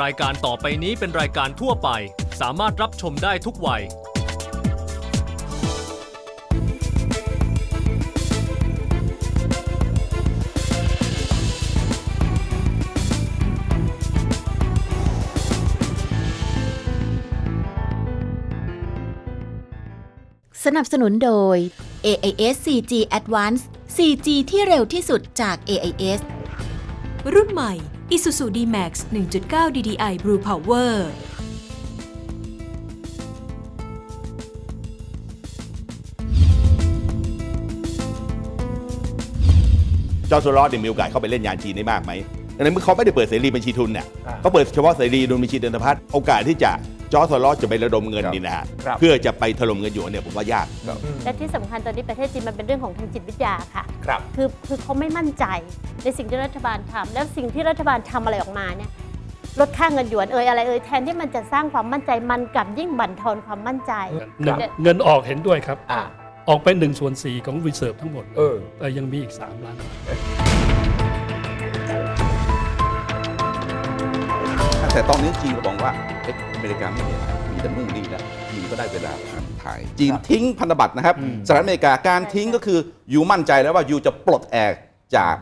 รายการต่อไปนี้เป็นรายการทั่วไป สามารถรับชมได้ทุกวัย สนับสนุนโดย AIS 4G Advanced 4G ที่เร็วที่สุดจาก AIS รุ่นใหม่ Isuzu D-Max 1.9 DDI Blue Power จอร์จโซลอสเนี่ยมีโอกาสเข้าไปเล่นยานจีนได้มากไหมดังนั้นเมื่อเขาไม่ได้เปิดเสรีบัญชีทุนเนี่ยอ่าเขาเปิดเฉพาะเสรีดุลบัญชีเดินพัฒน์โอกาสที่จะ จอร์จโซลอสจะไประดมเงินครับนี่นะฮะครับ เพื่อจะไปถล่มเงินหยวนเนี่ยผมว่ายาก และที่สำคัญตอนนี้ประเทศจีนมันเป็นเรื่องของทางจิตวิทยาค่ะ ครับ คือคือเขาไม่มั่นใจในสิ่งที่รัฐบาลทำแล้วสิ่งที่รัฐบาลทำอะไรออกมาเนี่ยลดค่าเงินหยวนเอ่ยอะไรเอ่ยแทนที่มันจะสร้างความมั่นใจมันกลับยิ่งบั่นทอนความมั่นใจ หนึ่งเนี่ยเงินออกเห็นด้วยครับ อ่าออกไป1นส่วน4ของ reserve ทั้งหมดเออ แต่ยังมีอีก 3 ล้าน แต่ตอนนี้จีนก็บอกว่าเอ๊ะอเมริกาไม่มีอะไรมีแต่นู่นนี่แล้วจีนก็ได้เวลาทำถ่ายจีนทิ้งพันธบัตรนะครับสหรัฐอเมริกาการทิ้งก็คือยูมั่นใจแล้วว่ายูจะปลดแอกจาก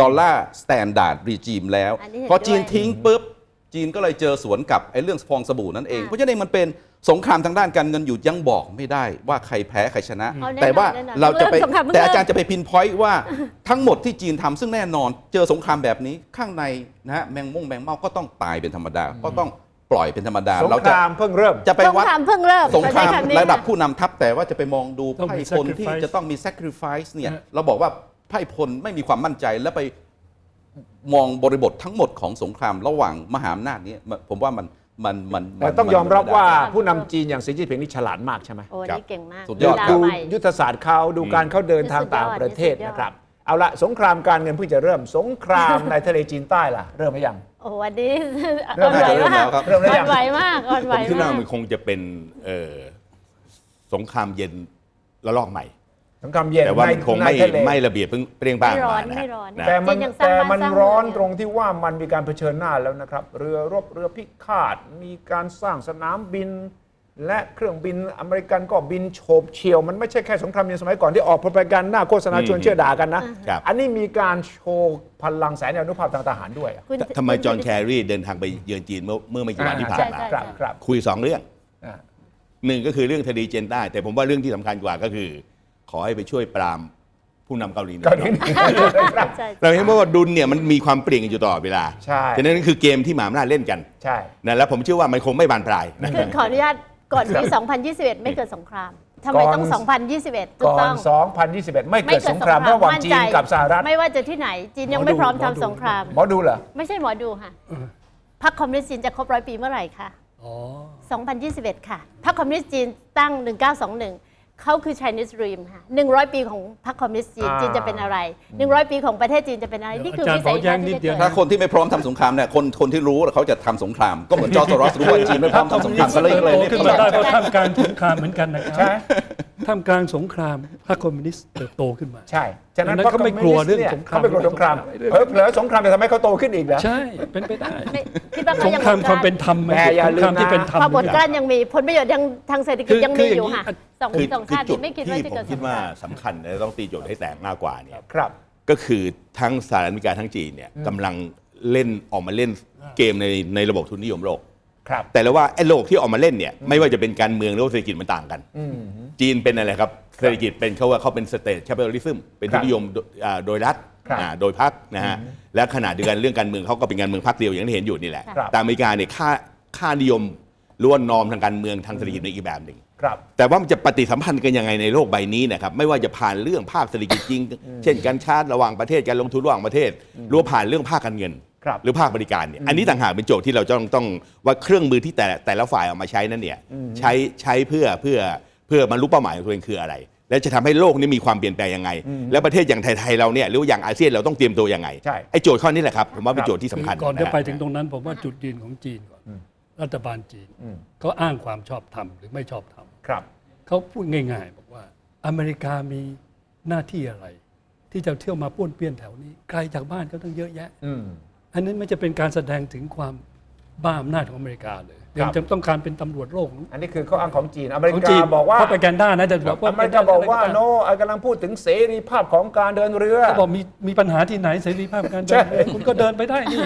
ดอลลาร์สแตนดาร์ดรีจีมแล้วอันนี้เห็นพอจีนด้วยทิ้งปุ๊บ จีนก็เลยเจอสวนกับไอ้เรื่องฟองสบู่นั่นเอง เพราะฉะนั้นมันเป็นสงครามทางด้านการเงินอยู่ยังบอกไม่ได้ว่าใครแพ้ใครชนะ เอาแน่นอนแต่ว่าแน่นอนเราจะไปเริ่มสงครามเพิ่งแต่อาจารย์เริ่มจะไปพินพอยต์ว่าทั้งหมดที่จีนทำซึ่งแน่นอนเจอสงครามแบบนี้ข้างในนะฮะแมงม่งแมงเม่าก็ต้องตายเป็นธรรมดา ก็ต้องปล่อยเป็นธรรมดาสงเราคจะรามเพิ่งเริ่ม จะไปสงวัด ครามเพิ่งเริ่มสงครามใช้ำนี้ระดับนผู้นำทัพแต่ว่าจะไปมองดูต้องไพ่มีพลที่ sacrifice จะต้องมี sacrifice เนี่ยฮะ เราบอกว่าไพ่พลไม่มีความมั่นใจแล้วไป มองบริบททั้งหมดของสงครามระหว่างมหาอำนาจเนี้ผมว่ามันมันมันแต่ต้องยอมรับว่าผู้นำจีนอย่างสีจิ้นผิงนี่ฉลาดมากใช่ไหมโอ้ครับนี่เก่งมากสุดยอดลีลาดูใหม่ยุทธศาสตร์เขาดูการเขาเดินทางต่างประเทศสุดยอดนะครับ เอาละสงครามการเงินเพิ่งจะเริ่มสงครามในทะเลจีนใต้ล่ะ เริ่มหรือยังโอ้วันนี้เริ่อ่อมนไหวเริ่มมาแล้กวครับเริ่มแล้วอ่อยันงไหวมากอ่อนไหวผมคิดว่ามามักนคงจะเป็นเอ่อสงครามเย็นระลอกใหม่ สงครามเย็นแต่ว่าในมันคงในไม่ทะเลไม่ระเบียบเปรี้ยงป้างไม่ร้อมานนะฮะไม่ร้อนนะแต่มันจีนยังสร้างแต่บ้านมันสร้างร้อนเมืองตรงที่ว่ามันมีการเผชิญหน้าแล้วนะครับ เรือรบเรือพิฆาตมีการสร้างสนามบิน และเครื่องบินอเมริกันก็บินโฉบเฉี่ยว มันไม่ใช่แค่สงครามเย็นสมัยก่อนที่ออกพรกันหน้าโฆษณาชวนเชื่อด่ากันนะ ครับ อันนี้มีการโชว์พลังแสนยานุภาพทางทหารด้วยอะคุณทำไมคุณจอห์นแครีเดินทางไปเยือนจีนเมื่อเมื่อไม่กี่วันที่ผ่านมา ใช่ ครับครับคุยสองเรื่อง อ่า หนึ่งก็คือเรื่องทะเลจีนใต้แต่ผมว่าเรื่องที่สำคัญกว่าก็คือ ขอให้ไปช่วยปรามผู้นำเกาหลีเหนือเกาหลีเหนือครับใช่เราเห็นว่าดุลเนี่ยมันมีความเปลี่ยนกันอยู่ตลอดเวลาใช่ ฉะนั้นคือเกมที่หมหาอำนาจเล่นกันใช่ นะแล้วผมเชื่อว่ามันคงไม่บานปลายนะ คือขออนุญาตก่อนปี 2021 ไม่เกิดสงครามทำไมต้อง2021 ถูกก่อต้น อง 2021 ไม่เกิดสงครามระหว่างจีนกับสหรัฐ ไม่ว่าจะที่ไหน จีนยังไม่พร้อมทำสงคราม หมอดูเหรอ ไม่ใช่หมอดูค่ะพรรคคอมมิวนิสต์จีนจะครบร้อยปีเมื่อไหร่คะอ๋อ 2021 ค่ะพรรคคอมมิวนิสต์จีนตั้ง 1921 เขาคือ Chinese Dream ค่ะ100 ปีของพรรคคอมมิวนิสต์จีนอ่า จีนจะเป็นอะไร 100 ปีของประเทศจีนจะเป็นอะไร นี่คืออาจารย์วิสัยขอแย้ทัศงน์นิที่ดเดียวจะถ้าเกิดคนที่ไม่พร้อมทำสงครามเนี่ยคนคนที่รู้เขาจะทำสงคราม ก็เหมือนจอร์จโซรอสรู้ว่าจีนไม่พร้อมทำสงครามก็เลยเลยโตเนี่ยขึ้นมาได้เพราะท่ามกลางสงครามเหมือนกันนะคใช่รับ ท่ามกลางสงครามพรรคคอมมิวนิสต์เติบโตขึ้นมา ใช่ฉะนั้นดังนั้นเขาไม่กลัวเรื่องสงครามเขาไม่กลัวสงครามเผลอๆสงครามจะทำให้เขาโตขึ้นอีกเหรอใช่เป็นไปได้ไม่คิดว่าสเขางยังครามอดความกเป็นธรรมไหมแต่อย่าสงครามลืมนะที่เป็นธรรมความอดเหมือนกกัลั้นนยังมีผลประโยชน์ยังทางเศรษฐกิจคือยังคืมีออย่างอยู่นี้ค่ะอะสองคือสองคือชาติจุดไม่คิดที่ว่าจะผมเกิดสคิดงคว่ารามสำคัญและต้องตีโจทย์ให้แตกมากกว่าเนี่ยครับ ก็คือทั้งสหรัฐอเมริกาทั้งจีนเนี่ยกำลังเล่นออกมาเล่นเกมในในระบบทุนนิยมโลก ครับ แต่ละว่าไอ้ระบบที่ออกมาเล่นเนี่ยไม่ว่าจะเป็นการเมืองหรือว่าเศรษฐกิจมันต่างกัน จีนเป็นอะไรครับเศรษฐกิจเป็นเขาว่าเขาเป็นสเตทแคปิตอลิซึมเป็นทุนนิยมโดอ่าโดยรัฐครับอ่าโดยพรรคนะฮะและขณะเดียวกันเรื่องการเมืองเขาก็เป็นการเมืองพรรคเดียวอย่างที่เห็นอยู่นี่แหละครับแต่อเมริกาเนี่ยค่าค่านิยมล้วนนอมทางการเมืองทางเศรษฐกิจในอีกแบบหนึ่งครับแต่ว่ามันจะปฏิสัมพันธ์กันยังไงในโลกใบนี้นะครับไม่ว่าจะผ่านเรื่องภาคเศรษฐกิจจริง เช่นการค้าระหว่างประเทศการลงทุนระหว่างประเทศหรือว่าผ่านเรื่องภาคการเงินครับ หรือภาคบริการเนี่ยอันนี้ต่างหากเป็นโจทย์ที่เราจะต้องต้องว่าเครื่องมือที่แต่ละแต่ละฝ่ายเอามาใช้นั้นเนี่ยใช้ใช้เพื่อเพื่อเพื่อบรรลุเป้าหมายของตัวเองคืออะไร และจะทำให้โลกนี้มีความเปลี่ยนแปลงยังไง และประเทศอย่างไทยๆเราเนี่ยหรือว่าอย่างอาเซียนเราต้องเตรียมตัวยังไงใช่ไอ้โจทย์ข้อนี้แหละครับผมว่าเป็นโจทย์ที่สำคัญก่อนจะฮไปถึงตรงนั้นผมว่าจุดยืนของจีนก่อนรัฐบาลจีนอืมเขาอ้างความชอบธรรมหรือไม่ชอบธรรมครับเขาพูดง่ายๆบอกว่าอเมริกามีหน้าที่อะไร ที่จะเที่ยวมาป้วนเปี้ยนแถวนี้ไกลจากบ้านเขาตั้งเยอะแยะ อืมอันนั้นมันจะเป็นการแสดงถึงความบ้าอำนาจของอเมริกาเลยยังจะต้องการเป็นตำรวจโลกอันนี้คือข้ออ้างของจีน อเมริของกาจีนบอกว่าเพราะไปแกนด้านะจะบอกว่าอเมริกาบอกว่าโนไอกำลังพูดถึงเสรีภาพของการเดินเรือเขาบอกมีมีปัญหาที่ไหนเสรีภาพการใช่เดินเรือคุณก็เดินไปได้นี่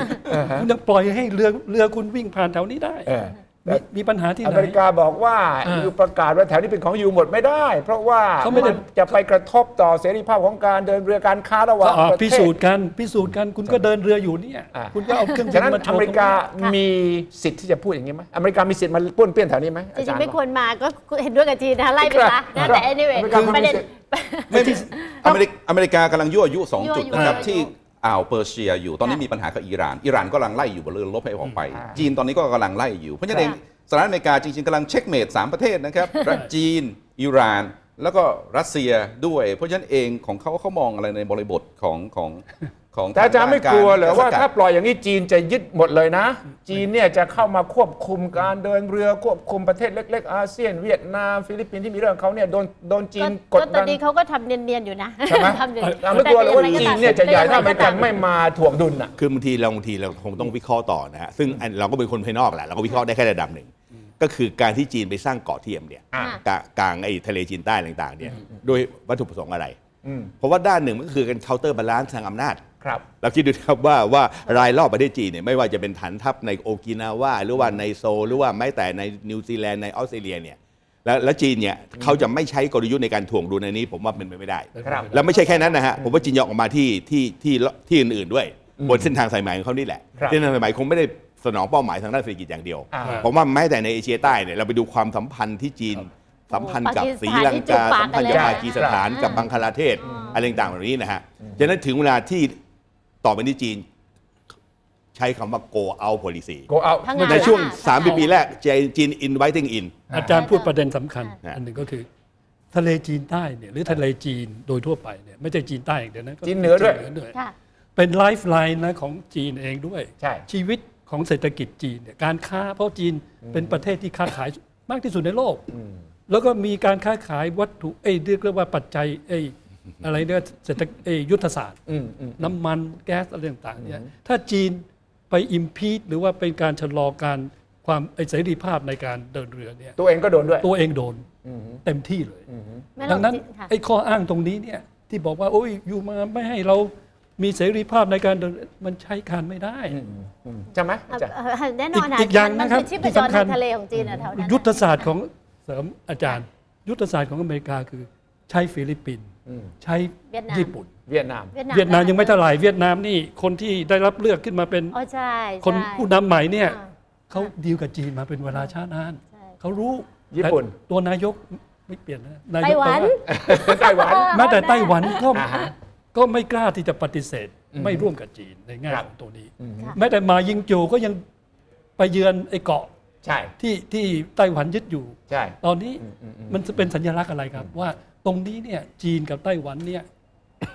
คุณยังปล่อยให้เรือเรือคุณวิ่งผ่านแถวนี้ได้เออ มีมีปัญหาที่อไหนเมริกาบอกว่าเออยูประกาศว่าแถวนี้เป็นของยูหมดไม่ได้ เพราะว่าเขาไม่ได้ นจะไปกระทบต่อเสรีภาพของการเดินเรือการค้าระหว่างอ่าประเทศพิสูจน์กันพิสูจน์กันคุณก็เดินเรืออยู่เนี่ย อ่าคุณก็เอาเครื่องบิฉะนนั้นมาโชอว์เมริกาตรงนี้มีสิทธิ์ที่จะพูดอย่างนี้ไหมอเมริกามีสิทธิ์มาป้วนเปี้ยนแถวนี้ไหมจอาริจารงย์ ๆไม่ควรมาก็เห็นด้วยกับจีนนะไล่ไปซะนะแต่ anyway อเมริกาประเด็น ไม่มีอเมริกอเมริกากำลังยั่วยุสองยั่วจุดยุนะครับ ยั่วยุที่ อ่าวเปอร์เซียอยู่ ตอนนี้ค่ะมีปัญหากับอิหร่าน อิหร่านก็กำลังไล่อยู่บนเรือรบให้ออกไปอ่าจีนตอนนี้ก็กำลังไล่อยู่ เพราะฉะนั้นเองสหรัฐอเมริกาจริงๆกำลังเช็คเมดสามประเทศนะครับรัสจีน อิหร่าน แล้วก็รัสเซียด้วย เพราะฉะนั้นเองของเขาเขามองอะไรในบริบทของของ ของแต่อาจารย์ไม่กลัวเหรอว่าสกัดถ้าปล่อยอย่างนี้จีนจะยึดหมดเลยนะ จีนเนี่ยจะเข้ามาควบคุมการเดินเรือควบคุมประเทศเล็ก ๆ อาเซียน เวียดนามฟิลิปปินส์ที่มีเรื่องเขาเนี่ยโดนโดนจีนกก็ดตอดันนนี้เขาก็ทำเนียนๆอยู่นะใช่ไหมทำเนียนเราไม่กลัวเลยว่าแต่จียังนไงเนี่ยจะใหญ่ถ้าอแต่เมยังริกันตาไม่มาถ่วงดุลน่ะคือบางทีเราบางทีเราคงต้องวิเคราะห์ต่อนะฮะซึ่งอันเราก็เป็นคนภายนอกแหละเราก็วิเคราะห์ได้แค่ระดับหนึ่งก็คือการที่จีนไปสร้างเกาะเทียมเนี่ยอ่ากลางกลางไอ้ทะเลจีนใต้ต่างๆเนี่ยโดยวัตถุประสงค์อะไรอืม เพราะว่าด้านหนึ่งมันก็คือการเคาน์เตอร์บาลานซ์ทางอำนาจครับเราคิดดูนะครับว่าว่ารายรอบประเทศจีนเนี่ยไม่ว่าจะเป็นฐานทัพในโอกินาวาหรือว่าในโซลหรือว่าแม้แต่ในนิวซีแลนด์ในออสเตรเลียเนี่ยแล้วแล้วจีนเนี่ยเขาจะไม่ใช้กลยุทธ์ในการถ่วงดุลในนี้ ผมว่าเป็นไปไม่ได้ ครับแล้วไม่ใช่แค่นั้นนะฮะผมว่าจีนยออกมาที่ที่ที่ที่อื่นๆด้วยบนเส้นทางสายไหมของเขานี่แหละครับเส้นทางสายไหมคงไม่ได้สนองเป้าหมายทางด้านเศรษฐกิจอย่างเดียวอ่าผมว่าแม้แต่ในเอเชียใต้เนี่ยเราไปดูความสัมพันธ์ที่จีน สัมพันธ์กับศรีลังกาสัมพันธ์กับปากีสถานกับบังคลาเทศอะไรต่างๆเหล่านี้นะฮะฉะนั้นถึงเวลาที่ต่อไปนี้จีน ใช้คำว่า go out policy go out พังงา ในช่วงพังงา3ปีแรกจีน inviting in อาจารย์พูดประเด็นสำคัญ อ่า อันหนึ่งก็คือ ทะเลจีนใต้เนี่ยหรือทะเลจีนโดยทั่วไปเนี่ยไม่ใช่จีนใต้อย่างเดียวนะก็จีนเหนือด้วยจีด้วย ค่ะ เป็นไลฟ์ไลน์นะของจีนเองด้วย ใช่ ชีวิตของเศรษฐกิจจีนเนี่ยการค้าเพราะจีนเป็นประเทศที่ค้าขายมากที่สุดในโลก แล้วก็มีการค้าขายวัตถุเอ้ยเรียกว่าปัจจัยเอ้ยอะไรเนี่ยเศรษฐเอ้ยยุทธศาสตร์ อืมอืม น้ำมันแก๊สอะไรต่างๆเนี่ยถ้าจีนไปอิมพีดหรือว่าเป็นการชะลอการความไอ้เสรีภาพในการเดินเรือเนี่ยตัวเองก็โดนด้วย ตัวเองโดนเต็มที่เลย ไม่ดังนั้นเราค่ะ ไอ้ข้ออ้างตรงนี้เนี่ยที่บอกว่า โอ้ยอยู่มาไม่ให้เรามีเสรีภาพในการเดินมันใช้การไม่ได้ ใช่ไหมอาจารย์ เอ่อแน่นอนอีกอีกอย่างมันะครับคือชีพที่จรสำคัทาญงทะเลของจีนอะแถวนั้นยุทธศาสตร์ของเส ริมอาจารย์ ยุทธศาสตร์ของอเมริกาคือใช้ฟิลิปปินส์ใช้เวียดนาม ญี่ปุ่น เวียดนาม เวียดนามยังไม่เท่าไหร่เวียดนามนี่คนที่ได้รับเลือกขึ้นมาเป็นอ๋อใช่คนใช่ผู้นำใหม่เนี่ยอ่า เขาดีลกับจีนมาเป็นเวลาช้านานใช่ เขารู้ญี่ปุ่น แต่ตัวนายกไม่เปลี่ยนนะนายไต้กหวันบอกาไต้หวัน แม้แต่ไต้หวันก็อ่าฮะก็ไม่กล้าที่จะปฏิเสธไม่ร่วมกับจีนในแง่ครับ ของตัวนี้ค่ะ แม้แต่มายิงโจวก็ยังไปเยือนไอ้เกาะ ใช่ ที่ที่ไต้หวันยึดอยู่ ใช่ ตอนนี้มันจะเป็นสัญลักษณ์อะไรครับ ว่าตรงนี้เนี่ยจีนกับไต้หวันเนี่ย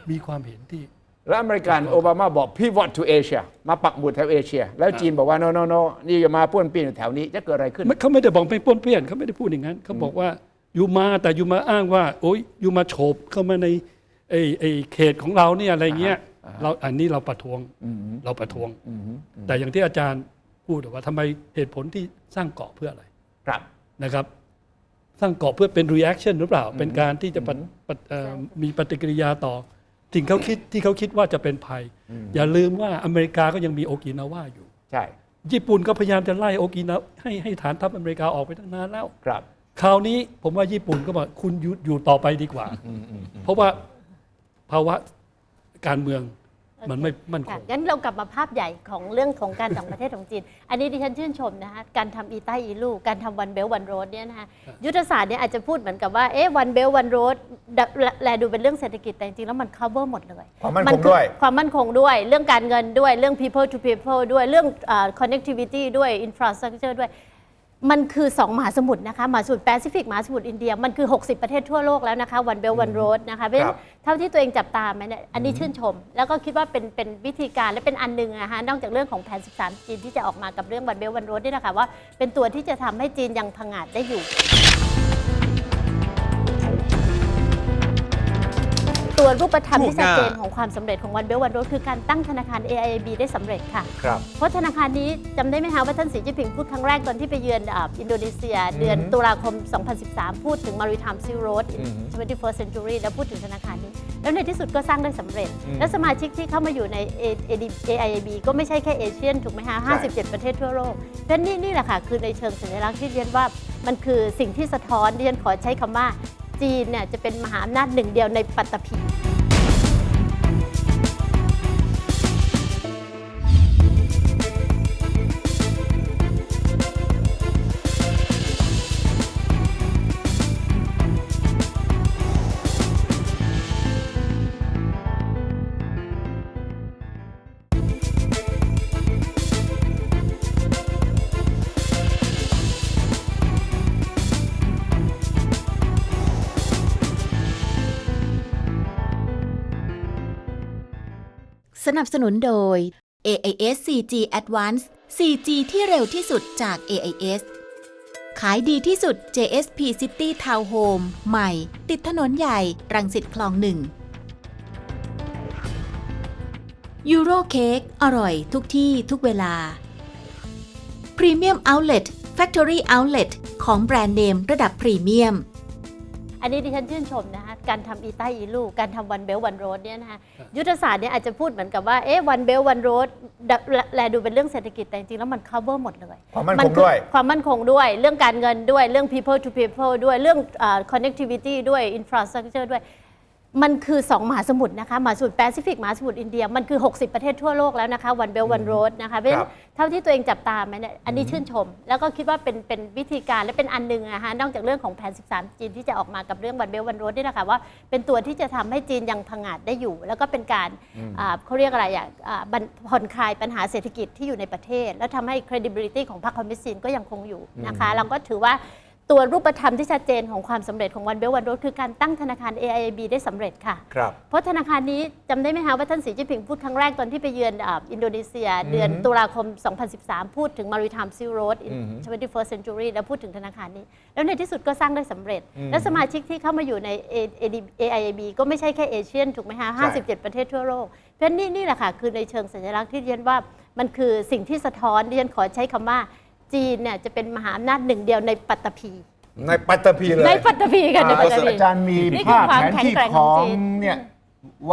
มีความเห็นที่ แล้วอเมริกันโอบามาบอก pivot to Asia มาปักหมุดแถวเอเชีย แล้วจีนบอกว่า no no no นี่อย่ามาป้วนเปี้ยนอยู่แถวนี้จะเกิดอะไรขึ้น ไม่เขาไม่ได้บอกเป็นป้วนเปี้ยนเขาไม่ได้พูดอย่างนั้นเขาบอกว่าอยู่มาแต่อยู่มาอ้างว่า โอ้ยอยู่มาโฉบเข้ามาในไอ้ไอ้เขตของเราเนี่ยอะไรเงี้ยเราอันนี้เราประท้วงเราประท้วง แต่อย่างที่อาจารย์ พูดว่าทำไมเหตุผลที่สร้างเกาะเพื่ออะไรครับนะครับ สร้างเกาะเพื่อเป็น reaction หรือเปล่า เป็นการที่จะปฏิปฏิเอ่อมีปฏิกิริยาต่อสิ่งเขาคิดที่เขาคิดว่าจะเป็นภัย อย่าลืมว่าอเมริกาก็ยังมีโอกินาวาอยู่ใช่ญี่ปุ่นก็พยายามจะไล่โอกินาให้ให้ฐานทัพอเมริกาออกไปตั้งนานแล้วครับคราวนี้ผมว่าญี่ปุ่นก็บอกคุณอยู่อยู่ต่อไปดีกว่า เพราะว่าภาวะการเมือง มันไม่มั่นคค่ะงงั้นเรากลับมาภาพใหญ่ของเรื่องของการต่างประเทศของจีน อันนี้ดิฉันชื่นชมนะคะการทำอีใต้อีลูกการทำวันเบลวันโรดเนี่ยนะคะยุทธศาสตร์เนี่ยอาจจะพูดเหมือนกับว่าเอ๊ะวันเบลวันโรดแลดูเป็นเรื่องเศรษฐกิจแต่จริงๆแล้วมัน cover หมดเลย ความมั่นคงด้วย ความมั่นคงด้วย เรื่องการเงินด้วยเรื่อง people to people ด้วยเรื่องเอ่อ connectivity ด้วย infrastructure ด้วย มันคือ2มหาสมุทรนะคะมหาสมุทรแปซิฟิกมหาสมุทรอินเดียมันคือ 60 ประเทศทั่วโลกแล้วนะคะวันเบลวันโรดนะคะเพราะฉะครันั้บนเท่าที่ตัวเองจับตามมาเนี่ยอันนี้ชื่นชม แล้วก็คิดว่าเป็นเป็นวิธีการและเป็นอันหนึ่งนะคะนอกจากเรื่องของแผน 13 จีนที่จะออกมากับเรื่องวันเบลวันโรดนี่นะคะว่าเป็นตัวที่จะทำให้จีนยังพังอาจได้อยู่ ตัวรูปธรรมพูดที่ชัดเจนง่ายของความสำเร็จของวันเบลวันโรคือการตั้งธนาคาร AIIB ได้สำเร็จค่ะครับเพราะธนาคารนี้จำได้ไหมคะว่าท่านสีจิ้นผิงพูดครั้งแรกตอนที่ไปเยือนอ่าอินโดนีเซีย เดือนอืมตุลาคม 2013 พูดถึง Maritime Silk Road in อืม 21st century แล้วพูดถึงธนาคารนี้ แล้วในที่สุดก็สร้างได้สำเร็จอืมและสมาชิกที่เข้ามาอยู่ใน A- AD- AIIB ก็ไม่ใช่แค่เอเชียนถูกไหมคะใช่57 ประเทศทั่วโลกเพราะฉะนั้นนี่นี่แหละค่ะคือในเชิงสัญลักษณ์ที่เรียนว่ามันคือสิ่งที่สะท้อนเรียนขอใช้คำว่า จีนเนี่ยจะเป็นมหาอำนาจหนึ่งเดียวในปัตตภี สนับสนุนโดย AIS 4G Advance 4G ที่เร็วที่สุดจาก AIS ขายดีที่สุด JSP City Town Home ใหม่ ติดถนนใหญ่ รังสิตคลองหนึ่งยูโรเค้กอร่อยทุกที่ทุกเวลา Premium Outlet Factory Outlet ของแบรนด์เนมระดับพรีเมียม อันนี้ดิฉันชื่นชมนะคะ การทำอีใต้อีลูกการทำวันเบลวันโรดเนี่ยนะคะยุทธศาสตร์เนี่ยอาจจะพูดเหมือนกับว่าเอ๊ะวันเบลวันโรดแลดูเป็นเรื่องเศรษฐกิจแต่จริงๆแล้วมัน cover หมดเลย ความมั่นคงด้วยอความมั่นคงด้วย เรื่องการเงินด้วยเรื่อง people to people ด้วยเรื่องอ่า connectivity ด้วย infrastructure ด้วย มันคือ 2 มหาสมุทรนะคะมหาสมุทรแปซิฟิกมหาสมุทรอินเดียมันคือ 60 ประเทศทั่วโลกแล้วนะคะวันเบลวันโรดนะคะเพราะฉะนั้นเท่าที่ตัวเองจับตามมาเนี่ยอันนี้ชื่นชม แล้วก็คิดว่าเป็นเป็นวิธีการและเป็นอันหนึ่งนะคะนอกจากเรื่องของแผน 13 จีนที่จะออกมากับเรื่องวันเบลวันโรดนี่แหละค่ะว่าเป็นตัวที่จะทำให้จีนยังพังอาจได้อยู่ แล้วก็เป็นการอ่าเขาเรียกอะไรอะอ่าบรรผ่อนคลายปัญหาเศรษฐกิจที่อยู่ในประเทศ แล้วทำให้ credibility ของพรรคคอมมิวนิสต์จีนก็ยังคงอยู่นะคะเราก็ถือว่า ตัวรูปธรรมที่ชัดเจนของความสำเร็จของวันเบลวันโรดคือการตั้งธนาคาร AIIB ได้สำเร็จค่ะครับเพราะธนาคารนี้จำได้ไหมคะว่าท่านสีจิ้นผิงพูดครั้งแรกตอนที่ไปเยือนอ่าอินโดนีเซีย เดือนตุลาคม 2013 พูดถึง Maritime Silk Road in 21st century แล้วพูดถึงธนาคารนี้ แล้วในที่สุดก็สร้างได้สำเร็จ และสมาชิกที่เข้ามาอยู่ใน A- AD- AIIB ก็ไม่ใช่แค่เอเชียนถูกไหมคะใช่57 ประเทศทั่วโลกเพราะฉะนั้นนี่นี่แหละค่ะคือในเชิงสัญลักษณ์ที่เรียนว่ามันคือสิ่งที่สะท้อนเรียนขอใช้คำว่า จีนเนี่ยจะเป็นมหาอำนาจหนึ่งเดียวในปัตตภีในปัตตภีเลยในปัตตภีกันในอ่าปัตตภีอาจารย์มีนี่คือภาพความแผนที่แข็งแกร่งขขอองงจีนเนี่ย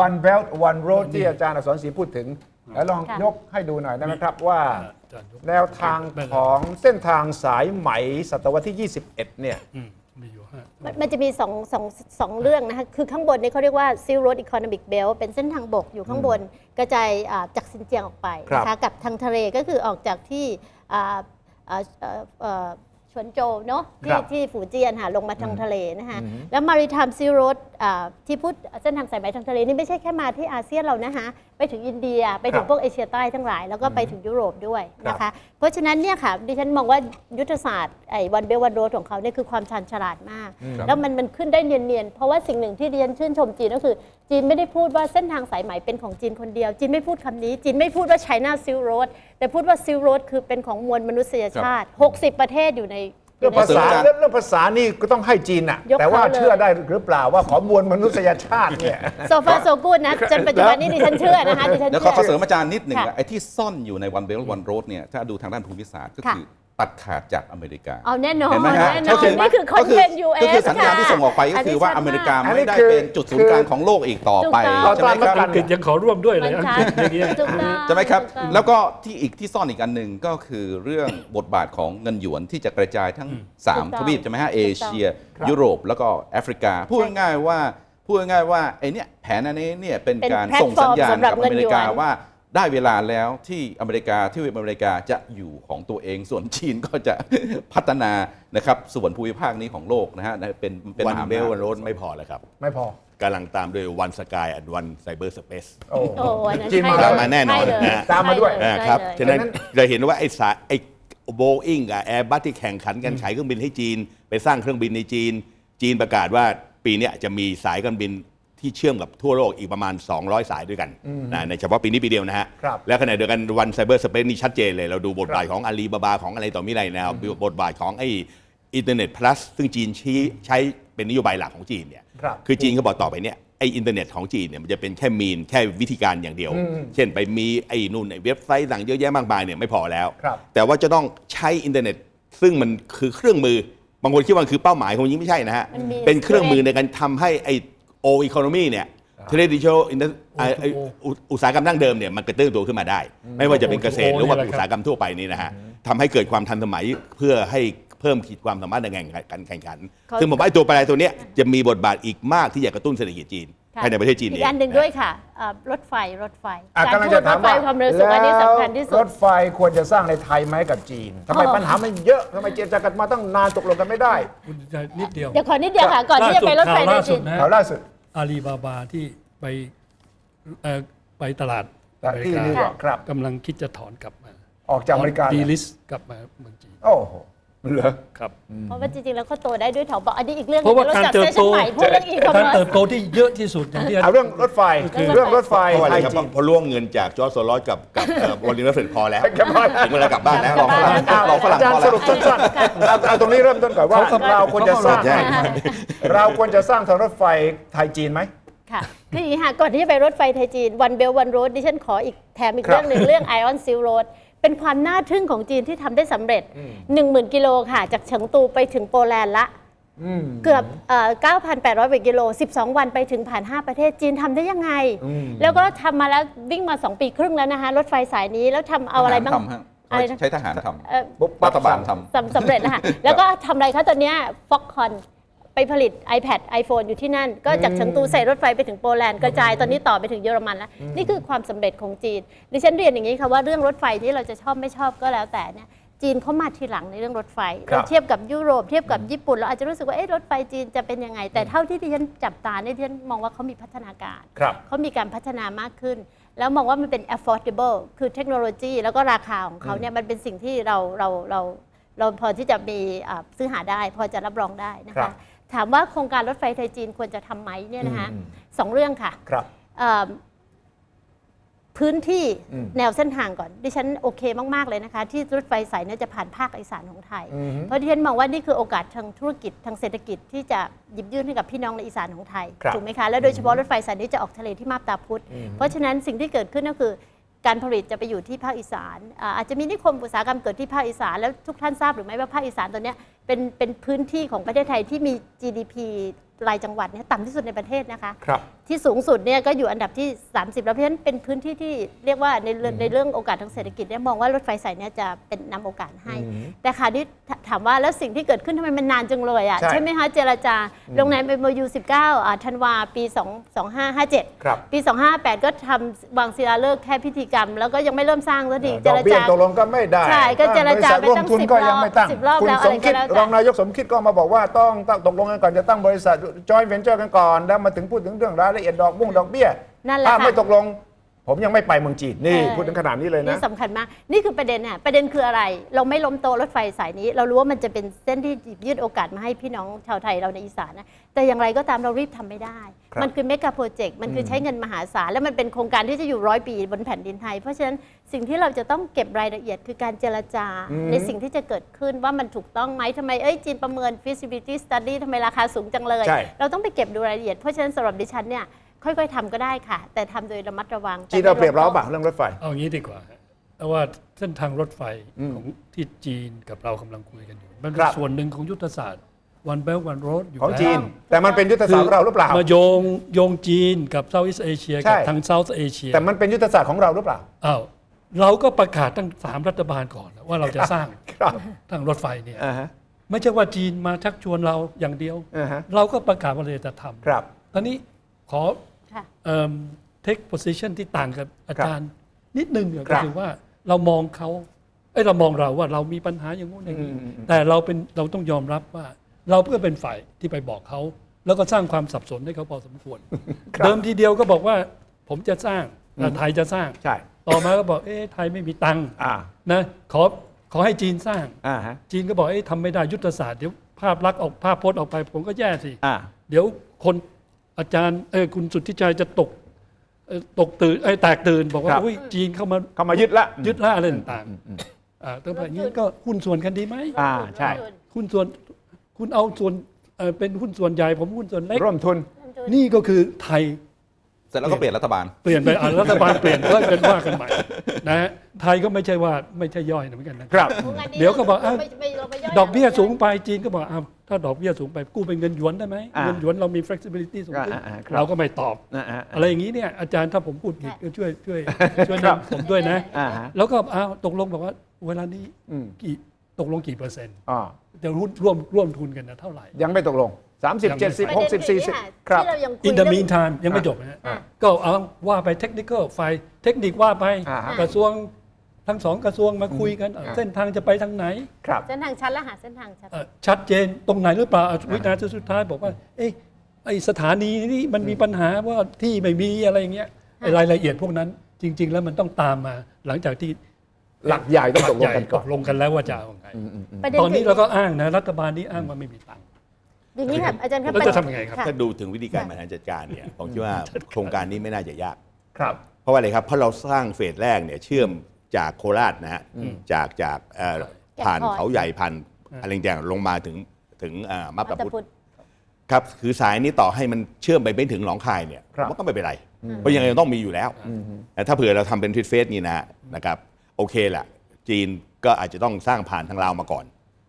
one belt one road ที่อาจารย์อักษรศรีพูดถึง แล้วลองค่ะยกให้ดูหน่อยได้ไหมครับว่าอาจารย์ยกแนวทางของเส้นทางสายไหมศตวรรษที่ 21 เนี่ยอืมมีอยู่ฮะมันมันจะมีสองสองสองเรื่องนะคะ คือข้างบนนี้เขาเรียกว่า Silk Road Economic Belt เป็นเส้นทางบกอยู่ข้างบนกระจายอ่าจากซินเจียงออกไปนะครัคะบกับทางทะเลก็คือออกจากที่ อ่าอ่าเอ่อเอ่อชวนโจวเนาะที่ที่ฝูเจียนค่ะลงมาทางทะเลนะคะแล้ว Maritime Silk Road อ่าที่พูดเส้นทางสายไหมทางทะเลนี่ไม่ใช่แค่มาที่อาเซียนเรานะคะไปถึงอินเดียไปถึงพวกเอเชียใต้ทั้งหลาย แล้วก็ไปถึงยุโรปด้วยนะคะเพราะฉะนั้นเนี่ยค่ะดิฉันมองว่ายุทธศาสตร์ไอ้วันเบลวันโรของเขาเนี่ยคือความชาญฉลาดมาก แล้วมันมันขึ้นได้เนียนๆ เพราะว่าสิ่งหนึ่งที่ดิฉันชื่นชมจีนก็คือ จีนไม่ได้พูดว่าเส้นทางสายไหมเป็นของจีนคนเดียว จีนไม่พูดคำนี้ จีนไม่พูดว่า China Silk Road แต่พูดว่า Silk Road คือเป็นของมวลมนุษยชาติ 60 ประเทศอยู่ในเรื่องภาษาเสริมอาจารย์เรื่องเรื่องภาษานี่ก็ต้องให้จีนน่ะยกแต่ว่าเขาเลยเชื่อได้หรือเปล่าว่าขอมวลมนุษยชาติเนี่ยโซฟาโซกูดนะจนปัจจุบันนี้ดิฉันเชื่อนะคะดิฉันเดี๋ยวเชื่ขอเสริมอาจารย์นิดหนึ่งค่ะว่าไอ้ที่ซ่อนอยู่ในวันเบลวันโรดเนี่ยถ้าดูทางด้านภูมิศาสตร์ก็คือ ตัดขาดจากอเมริกา เอาแน่นอนเห็นไหมฮะแน่นอนนี่คือคอนเทนต์ก็ US คือสัญญาณที่ส่งออกไปก็คือว่าชัดอเมริกาอันนี้ไม่ได้คือเป็นจุดศูนย์กลางของโลกอีกต่อไปถูกต้องใช่ไหมครับเอาตามอังกฤษยังขอร่วมด้วยเลยมันอังชักดฤษอย่างเงี้ย ถูกต้องใช่ไหมครับ ถูกต้อง แล้วก็ที่อีกที่ซ่อนอีกอันหนึ่งก็คือเรื่อง บทบาทของเงินหยวนที่จะกระจายทั้ง3ทวีปใช่ไหมฮะเอเชียยุโรปแล้วก็แอฟริกา พูดง่ายๆว่าพูดง่ายๆว่าไอเนี้ยแผนอันนี้เนี่ยเป็นเป็นการแพลตส่งฟอสัร์ญมญาณสำหรับกับอเงินเมริกาหยวนว่า ได้เวลาแล้วที่อเมริกาที่อเมริกาจะอยู่ของตัวเอง ส่วนจีนก็จะพัฒนานะครับส่วนภูมิภาคนี้ของโลกนะฮะเป็นเป็นวันมหาเบลอำาจวันโรดไม่พอแล้วครับ ไม่พอกำลังตามด้วยวันสกายอันวันไซเบอร์สเปซโอ้โอ้อันนั้นจีนมาใช่ตามเลยมาแน่นอนใช่เลยนะตามมาด้วยใช่เลยนะครับใช่เลยฉะนั้นดังนั้นเราเห็นว่าไอ้สายไอ้โบอิงกับแอร์บัสที่แข่งขันกันขายเครื่องบินให้จีน ไปสร้างเครื่องบินในจีน จีนประกาศว่าปีเนี้ยจะมีสายการบิน ที่เชื่อมกับทั่วโลกอีกประมาณ 200 สายด้วยกันนะในเฉพาะปีนี้ปีเดียวนะฮะ ครับแล้วขณะเดียวกันวันไซเบอร์สเปซนี่ชัดเจนเลย เราดูบทบาทของอาลีบาบาของอะไรต่อมีอะไรแนวบทบาทของไอ้อินเทอร์เน็ตพลัสซึ่งจีนชี้ใช้เป็นนโยบายหลักของจีนเนี่ยครับคือจีนเขาบอกต่อไปเนี่ยไออินเทอร์เน็ตของจีนเนี่ยมันจะเป็นแค่มีนแค่วิธีการอย่างเดียวเช่นไปมีไอ้นู่นไอ้เว็บไซต์ต่างเยอะแยะมากมายเนี่ยไม่พอแล้ว ครับ แต่ว่าจะต้องใช้อินเทอร์เน็ต ซึ่งมันคือเครื่องมือ บางคนคิดว่าคือเป้าหมายคงยิ่งไม่ใช่นะฮะ มันมี เป็นเครื่องมือในการทำให้ไอ โออีโคโนมีเนี่ยเทเลดิจิทัลอุตสาหกรรมดั้งเดิมเนี่ยมันกระเตื้องตัวขึ้นมาได้ ไม่ว่าจะเป็นเกษตรหรือว่าอุตสาหกรรมทั่วไปนี่นะฮะทำให้เกิดความทันสมัยเพื่อให้ เพิ่มขีดความสามารถในการแข่งขันเขาซึ่งผมว่าไอ้ตัวแปรตัวเนี้ยจะมีบทบาทอีกมากที่จะกระตุ้นเศรษฐกิจจีนค่ะภายในประเทศจีนเออีงกอันหนึ่งด้วยค่ะเอ่อรถไฟรถไฟอะการกำลังพูจะดรถามถไฟว่าความเร็วสูงอันนี้สำคัญที่สุรดถไฟควรจะสร้างในไทยไหมกับจีนทำไมอ๋อปัญหามันเยอะทำไมเจรจากันมาตั้งนานตกลงกันไม่ได้คุณจะนิดเดียวเดี๋ยวขอนิดเดียวค่ะก่อนที่จะไปรถไฟในล่าจีสุดนนะข่าวล่าสุดอาลีบาบาที่ไปเอ่อไปตลาดแต่อเมริที่กานิวยอร์กครับกำลังคิดจะถอนกลับมา ออกจากอเมริกาดีเหรอลิสกลับมาเมืองจีนโอ้โห เหรอ ครับ เพราะว่าจริงๆแล้วเขาโตได้ด้วยเถาบอกอันนี้อีกเรื่องหเพนึ่ราะงว่าเราการจัดเติเซบสโตชั่นใหม่พูดเรื่องอีคอมการเมิร์เติซบโตที่เยอะที่สุดอย่างที่ เอาเรื่องรถไฟคือเรื่องรถไฟเพราะอะไรไทยครับจีน เพราะล่วงเงินจากจอร์จโซลอสกับกับวอลลินเฟรดพอแล้วกลับบ้านถึงเวลากลับบ้านแล้วกลับบ้านลองฝรั่งอาจารพอย์สแล้วรุปสั้นๆเอาเอาตรงนี้เริ่มต้นก่อนว่าเขาก็เราควรจะสร้างแยกเราควรจะสร้างทางรถไฟไทยจีนไหม ค่ะคืออย่างนี้ค่ะก่อนที่จะไปรถไฟไทยจีนวันเบลวันโรดดิฉันขออีกแถมอีกครับ เรื่องหนึ่งเรื่องไอออนซิลโรด เป็นความน่าทึ่งของจีนที่ทำได้สำเร็จ10,000 กิโลค่ะ จากเฉิงตูไปถึงโปแลนด์ละเกือบเอ่อ9,800กว่ากิโล 12 วันไปถึงผ่าน 5 ประเทศจีนทำได้ยังไงแล้วก็ทำมาแล้ววิ่งมา 2 ปีครึ่งแล้วนะคะ รถไฟสายนี้แล้วทำเอาอะไรบ้าง ทหทำฮะอะไรนะ ใช้ทหารทเอ่อปุ๊บำปั๊รัฐบาลทำ สำสำเร็จแล้วค่ะแล้วก็ทำอะไรคะตอนเนี้ฟ็อกคอน ไปผลิต iPad iPhone อยู่ที่นั่น ก็จากเฉิงตูใส่รถไฟไปถึงโปแลนด์กระจายตอนนี้ต่อไปถึงเยอรมันแล้ว นี่คือความสำเร็จของจีน ดิฉันเรียนอย่างนี้ค่ะว่าเรื่องรถไฟที่เราจะชอบไม่ชอบก็แล้วแต่เนี่ยจีนเขามาทีหลังในเรื่องรถไฟครับเราเทียบกับยุโรปเทียบกับญี่ปุ่นเราอาจจะรู้สึกว่าเอ๊ะรถไฟจีนจะเป็นยังไง แต่เท่าที่ดิฉันจับตาเนี่ยดิฉันมองว่าเขามีพัฒนาการครับเขามีการพัฒนามากขึ้น แล้วมองว่ามันเป็น affordable คือเทคโนโลยีแล้วก็ราคาของเขาเนี่ยมันเป็นสิ่งที่เราเราเราเราพอที่จะมีอ่าซื้อหาได้ พอจะรับรองได้นะครัคะบ ถามว่าโครงการรถไฟไทยจีนควรจะทำไหมเนี่ยนะคะอืม สองเรื่องค่ะครับ เอ่อพื้นที่อืม แนวเส้นทางก่อน ดิฉันโอเคมาก ๆ เลยนะคะ ที่รถไฟสายเนี้จะผ่านภาคอีสานของไทย อือฮึเพราะดิฉันมองว่านี่คือโอกาสทางธุรกิจทางเศรษฐกิจที่จะหยิบยื่นให้กับพี่น้องในอีสานของไทยครับถูกไหมคะแล้วโดยเฉพาะรถไฟสายนี้จะออกทะเลที่มาบตาพุธเพราะฉะนั้นสิ่งที่เกิดขึ้นก็คือ การผลิตจะไปอยู่ที่ภาคอีสานอาอาจจะมีนิคมอุตสาหกรรมเกิดที่ภาคอีสานแล้วทุกท่านทราบหรือไม่ว่าภาคอีสานตัวเนี้ยเป็นเป็นพื้นที่ของประเทศไทยที่มี GDP รายจังหวัดเนี่ยต่ำที่สุดในประเทศนะคะครับที่สูงสุดเนี่ยก็อยู่อันดับที่ 30 แล้วเพราะฉะนั้นเป็นพื้นที่ที่เรียกว่าในเรื่องในเรื่องโอกาสทางเศรษฐกิจเนี่ยมองว่ารถไฟสายเนี้จะเป็นนำโอกาสให้ แต่ค่ะที่ถามว่าแล้วสิ่งที่เกิดขึ้นทำไมมันนานจังเลยอะใช่ ใช่ไหมคะเจรจาลงใน MOU 19อ่าธันวาปี 2 2557 ครับปี 258 ก็ทำวางศิลาฤกษ์แค่พิธีกรรม แล้วก็ยังไม่เริ่มสร้างสักทีดเจอกรเบี้ยจา ตกลงก็ไม่ได้ใช่ก็เจรจาบริษัทร่วมทุนก็ยังไม่ตั้งสิบรอบคุณแล้วสมคิดอะไรก็แล้วแต่ รองนายกสมคิดก็มาบอกว่าต้องต้องตกลงกันก่อนจะตั้งบริษัท joint venture กันก่อน แล้วมาถึงพูดถึงเรื่องรายละเอียดดอกบุ้งดอกเบี้ยนั่นแหละถ้าค่ะ ไม่ตกลง ผมยังไม่ไปเมืองจีนนี่เออพูดถึงขนาดนี้เลยนะ นี่สำคัญมาก นี่คือประเด็นน่ะประเด็นคืออะไร เราไม่ล้มโตะรถไฟสายนี้ เรารู้ว่ามันจะเป็นเส้นที่หยิบยืดโอกาสมาให้พี่น้องชาวไทยเราในอีสานนะแต่อย่างไรก็ตามเรารีบทำไม่ได้ครับมันคือเมกะโปรเจกต์มันคือใช้เงินมหาศาลแล้วมันเป็นโครงการที่จะอยู่ร้อยปีบนแผ่นดินไทย เพราะฉะนั้นสิ่งที่เราจะต้องเก็บรายละเอียดคือการเจรจาในสิ่งที่จะเกิดขึ้นว่ามันถูกต้องไหมทำไมเอ้ยจีนประเมิน feasibility study ทำไมราคาสูงจังเลยใช่เราต้องไปเก็บดูรายละเอียดเพราะฉะนั้นสำหรับดิฉันเนี่ย ค่อยๆทำก็ได้ค่ะ แต่ทำโดยระมัดระวังจีนเราเปรียบเราเปล่าเรื่องรถไฟ เอางี้ดีกว่าฮะเพราะว่าเส้นทางรถไฟของที่จีนกับเรากำลังคุยกันอยู่ มันเป็ครันบส่วนหนึ่งของยุทธศาสตร์วันเบลวันโรดอยู่ของแล้วจีน แต่มันเป็นยุทธศาสตร์ของเราหรือเปล่า มาโยงโยงจีนกับเซาท์อีสเอเชียใช่ กับทางเซาท์เอเชียแต่มันเป็นยุทธศาสตร์ของเราหรือเปล่า อ้าวเราก็ประกาศตั้งสามรัฐบาลก่อนนะว่าเราจะสร้างครับทางรถไฟเนี่ยอ่าฮะไม่ใช่ว่าจีนมาชักชวนเราอย่างเดียว อ่าฮะเราก็ประกาศว่าเราจะทำ ครับ ตอนนี้ขอ ค่ะเอ่อ take position ที่ต่างกับอาจารย์ นิดนึงเนี่ยคก็รับคือว่าเรามองเขาเอ้ยเรามองเราว่าเรามีปัญหาอย่างงู้นอย่างนี้อืมอืมอืมแต่เราเป็นเราต้องยอมรับว่า เราเพื่อเป็นฝ่ายที่ไปบอกเขา แล้วก็สร้างความสับสนให้เขาพอสมควรครับเดิมทีเดียวก็บอกว่าผมจะสร้างแต่ไทยจะสร้างใช่ต่อมาก็บอกเอ๊ะไทยไม่มีตังค์อ่านะขอขอให้จีนสร้างอ่าฮะจีนก็บอกเอ๊ะทำไม่ได้ยุทธศาสตร์เดี๋ยวภาพลักษณ์ออกภาพพจน์ออกไป ผมก็แย่สิอ่าเดี๋ยวคน อาจารย์เออคุณสุทธิชัยจะตกเอ่อตกตื่นไอ้ยแตกตื่น บอกว่าครับ อุ้ยจีนเข้ามาเข้ามายึดละยึดล่าอะไรต่างๆอ่าตั้งแต่นี้ก็หุ้นส่วนกันดีไหมอ่าใช่ หุ้นส่วนคุณเอาส่วนเอ่อเป็นหุ้นส่วนใหญ่ผมหุ้นส่วนเล็ก ร่วมทุนทุนนี่ก็คือไทย เสร็จแล้วก็เปลี่ยนรัฐบาล เปลี่ยนไปอะรัฐบาลเปลี่ยนก็เป็นว่ากันใหม่นะฮะไทยก็ไม่ใช่ว่าไม่ใช่ย่อยนะเหมือนกันนะครับโรงงานนี้เดี๋ยวก็บอกอ้าวไม่ไม่เราไม่ย่ยดอกเบี้ยสูงไปจีนก็บอกอ้าวถ้าดอกเบี้ยสูงไปกู้เป็นเงินหยวนได้ไหมอ่าเงินหยวนเรามี flexibility สูงขึ้นอ่าอ่าครับ เราก็ไม่ตอบ นะฮะ อะไรอย่างนี้เนี่ยอาจารย์ถ้าผมพูดผิดก็ช่วยช่วยช่วยครับ นำผมด้วยนะ อ่าฮะแล้วก็อ้าวตกลงบอกว่าเวลานี้อืมกี่ตกลงกี่เปอร์เซ็นต์อ่าจะร่วมร่วมร่วมทุนกันนะเท่าไหร่ยังไม่ตกลง 30ยังไม่70 ประเด็น60คืออย่างนี้ค่ะ40ครับ ที่เรายังคุย In the เรื่อง meantime ยังไม่จบนะฮะอ่าก็เอาว่าไปเทคนิคฝ่ายเทคนิคว่าไปอ่าฮะกระทรวงทั้งสองกระทรวงมาคุยกันเอ่ออ่า เส้นทางจะไปทางไหนครับ เส้นทางชัดแล้วหาเส้นทางชัด เอ่อชัดเจนตรงไหนหรือเปล่าอะวินาทีสุดท้ายบอกว่า เอ๊ะไอสถานีนี้มันมีปัญหาว่าที่ไม่มีอะไรอย่างเงี้ยไอ้รายละเอียดพวกนั้นจริง ๆ แล้วมันต้องตามมาหลังจากที่หลักใหญ่ต้องตกลงกันตก่อนกลงกันแล้วว่าจะเอาไงประเด็นตอนนี้คืเราก็อ้างนะรัฐบาลนี้อ้างว่าไม่มีตังค์ อย่างนี้ครับอาจารย์ครับแล้วจะทำยังไงครับะถ้าดูถึงวิธีการบริหารจัดการเนี่ยผมคิดว่าโครงการนี้ไม่น่าจะยาก ครับ เพราะว่าอะไรครับ เพราะเราสร้างเฟสแรกเนี่ยเชื่อมจากโคราชนะฮะจากจากเอ่อผ่านเขาใหญ่ผ่านอะไรต่างๆลงมาถึงถึงเอ่อมาบมัตาตพุธพุทธครับคือสายนี้ต่อให้มันเชื่อมไปไม่ถึงหนองคายเนี่ยครับ มันก็ไม่เป็นไรเพราะยังไงต้องมีอยู่แล้วแต่ถ้าเผื่อเราทำเป็นทริดเฟสนี่นะนะครับโอเคแหละจีนก็อาจจะต้องสร้างผ่านทางลาวมาก่อน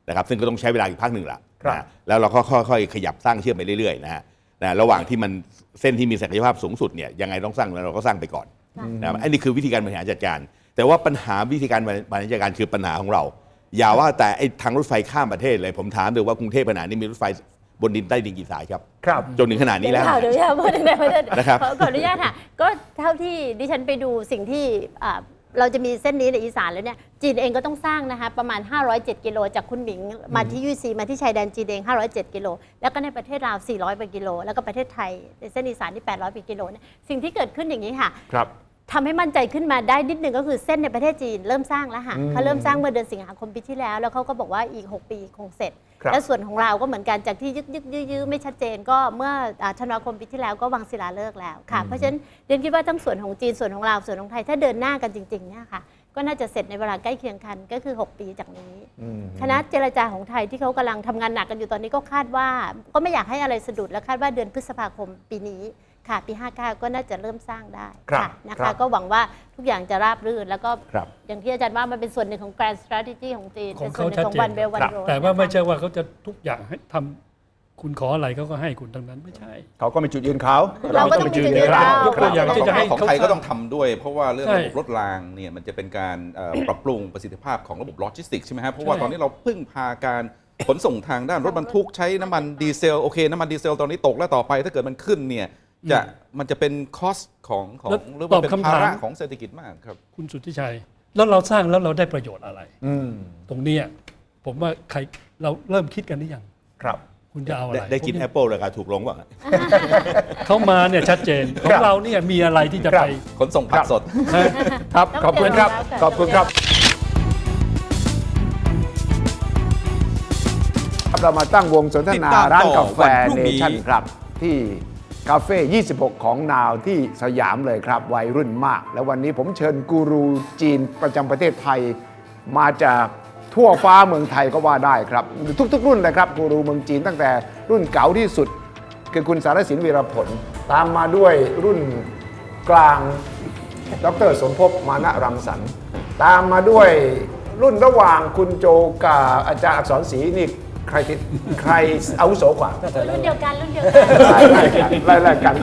นะครับซึ่งก็ต้องใช้เวลาอีกพักหนึ่งละครับ นะแล้วเราก็ค่อยๆขยับสร้างเชื่อมไปเรื่อยๆนะฮะนะระหว่างที่มันเส้นที่มีศักยภาพสูงสุดเนี่ยยังไงต้องสร้างแล้วเราก็สร้างไปก่อนนะครับอันนี้คือวิธีการบริหารจัดการ แต่ว่าปัญหาวิธีการบริหารจัดการคือปัญหาของเรา อย่าว่าแต่ไอ้ทางรถไฟข้ามประเทศเลยผมถามเลยว่ากรุงเทพขนาดนี้มีรถไฟบนดินใต้ดินกี่สายครับครับ จนถึงขนาดนี้แล้วเดี๋ยวข่าวเดี๋ยวอย่าพูดในประเด็นนะครับขอขออนุญาตค่ะก็เท่าที่ดิฉันไปดูสิ่งที่อ่า เราจะมีเส้นนี้ในอีสานแล้วเนี่ยจีนเองก็ต้องสร้างนะคะประมาณ 507 กิโลจากคุณหมิง มาที่ยูซีมาที่ชายแดนจีนเอง 507 กิโล แล้วก็ในประเทศลาว 400กว่ากิโล แล้วก็ประเทศไทยในเส้นอีสานที่ 800กว่ากิโลเนี่ยสิ่งที่เกิดขึ้นอย่างนี้ค่ะครับทำให้มั่นใจขึ้นมาได้นิดนึงก็คือเส้นในประเทศจีนเริ่มสร้างแล้วค่ะอืมเขาเริ่มสร้างเมื่อเดือนสิงหาคมปีที่แล้ว แล้วเขาก็บอกว่าอีก 6 ปีคงเสร็จครับ และส่วนของเราก็เหมือนกันจากที่ยึกยึกยื้อยื้อไม่ชัดเจนก็เมื่ออ่าธันวาคมปีที่แล้วก็วางศิลาฤกษ์แล้วค่ะเพราะฉะนั้นเรียนคิดว่าทั้งส่วนของจีนส่วนของเราวส่วนของไทยถ้าเดินหน้ากันจริงๆเนี่ยค่ะ ก็น่าจะเสร็จในเวลาใกล้เคียงกันก็คือ 6 ปีจากนี้ คณะเจรจาของไทยที่เขากำลังทำงานหนักกันอยู่ตอนนี้ก็คาดว่า ก็ไม่อยากให้อะไรสะดุดและคาดว่าเดือนพฤษภาคมปีนี้ค่ะปี 59 ก็น่าจะเริ่มสร้างได้ครับค่ะนะครัคะบก็หวังว่าทุกอย่างจะราบรื่น แล้วก็ครับอย่างที่อาจารย์ว่ามันเป็นส่วนหนึ่งของ grand strategy ของจีนของเป็นส่วนหนึ่งของเขาชัดเจน one belt ครั one บ road แต่ว่าไม่นะคะใช่ว่าเขาจะทุกอย่างให้ทำ คุณขออะไรเขาก็ให้คุณทั้งนั้นไม่ใช่ เขาก็มีจุดยืนเขาเราก็ต้องมีจุดยืนเราเรายกตัวอย่างที่จะให้ของเขา ไทยก็ต้องทำด้วย เพราะว่าเรื่องใช่ระบบรถรางเนี่ยมันจะเป็นการเอ่อ ปรับปรุงประสิทธิภาพของระบบโลจิสติกส์ใช่ไหมครับเพราะว่าใช่ ตอนนี้เราพึ่งพาการขนส่งทางด้านรถบรรทุกใช้น้ำมันดีเซลโอเคน้ำมันดีเซลตอนนี้ตกแล้วต่อไปถ้าเกิดมันขึ้นเนี่ยจะมันจะเป็นคอสของของแล้วหรือตอว่าบเป็นคำภาถาม ระของเศรษฐกิจมากครับ คุณสุทธิชัย แล้วเราสร้างแล้วเราได้ประโยชน์อะไร อืมตรงเนี้ยผมว่าใครเราเริ่มคิดกันหรือยัง ครับ คุณจะเอาอะไรได้ได้กินผมแอปเปิลราคาถูกลงว่ะเขามาเนี่ยชัดเจนขอครังบ เราเนี่ยมีอะไรที่จะครับไป ขนส่งผักสด ครับ ขอบคุณครับ ขอบคุณครับ เรามาตั้งวงสนทติดนาตามร้านต่อกาแฟวันพรุ่งเนนี้ ชั่นครับ ที่คาเฟ่ 26 ของนาวที่สยามเลยครับ วัยรุ่นมาก และวันนี้ผมเชิญกูรูจีนประจำประเทศไทย มาจาก ทั่วฟ้าเมืองไทยก็ว่าได้ครับทุก ๆ รุ่นเลยครับกูรูเมืองจีนตั้งแต่รุ่นเก่าที่สุด คือคุณสารสินวีรผล ตามมาด้วยรุ่นกลางดรสมภพมานะรังสรรค์ตามมาด้วยรุ่นระหว่างคุณโจกับอาจารย์อักษรศรีนี่ใครติดใครอาวุโสกว่ารุ่นเดียวกันรุ่นเดียวกันไล่ๆกันไล่ๆกัน